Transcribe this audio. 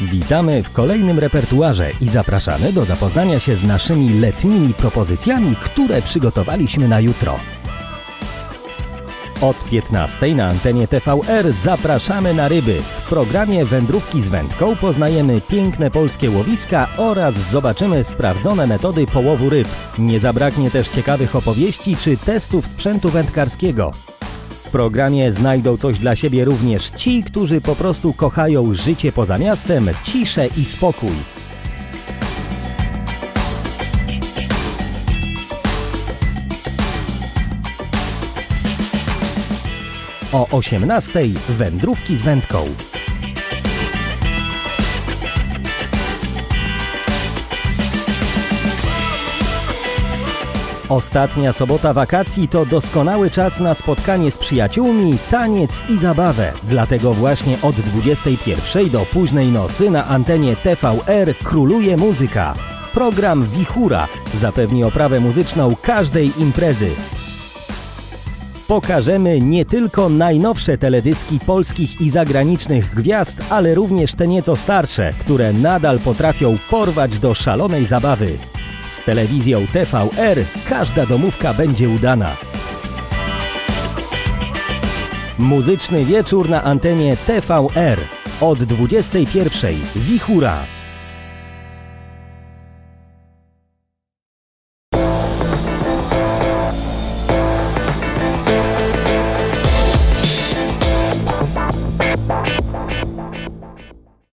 Witamy w kolejnym repertuarze i zapraszamy do zapoznania się z naszymi letnimi propozycjami, które przygotowaliśmy na jutro. Od 15 na antenie TVR zapraszamy na ryby. W programie Wędrówki z wędką poznajemy piękne polskie łowiska oraz zobaczymy sprawdzone metody połowu ryb. Nie zabraknie też ciekawych opowieści czy testów sprzętu wędkarskiego. Programie znajdą coś dla siebie również ci, którzy po prostu kochają życie poza miastem, ciszę i spokój. O 18:00 wędrówki z wędką. Ostatnia sobota wakacji to doskonały czas na spotkanie z przyjaciółmi, taniec i zabawę. Dlatego właśnie od 21 do późnej nocy na antenie TVR króluje muzyka. Program Wichura zapewni oprawę muzyczną każdej imprezy. Pokażemy nie tylko najnowsze teledyski polskich i zagranicznych gwiazd, ale również te nieco starsze, które nadal potrafią porwać do szalonej zabawy. Z telewizją TVR każda domówka będzie udana. Muzyczny wieczór na antenie TVR od 21. Wichura.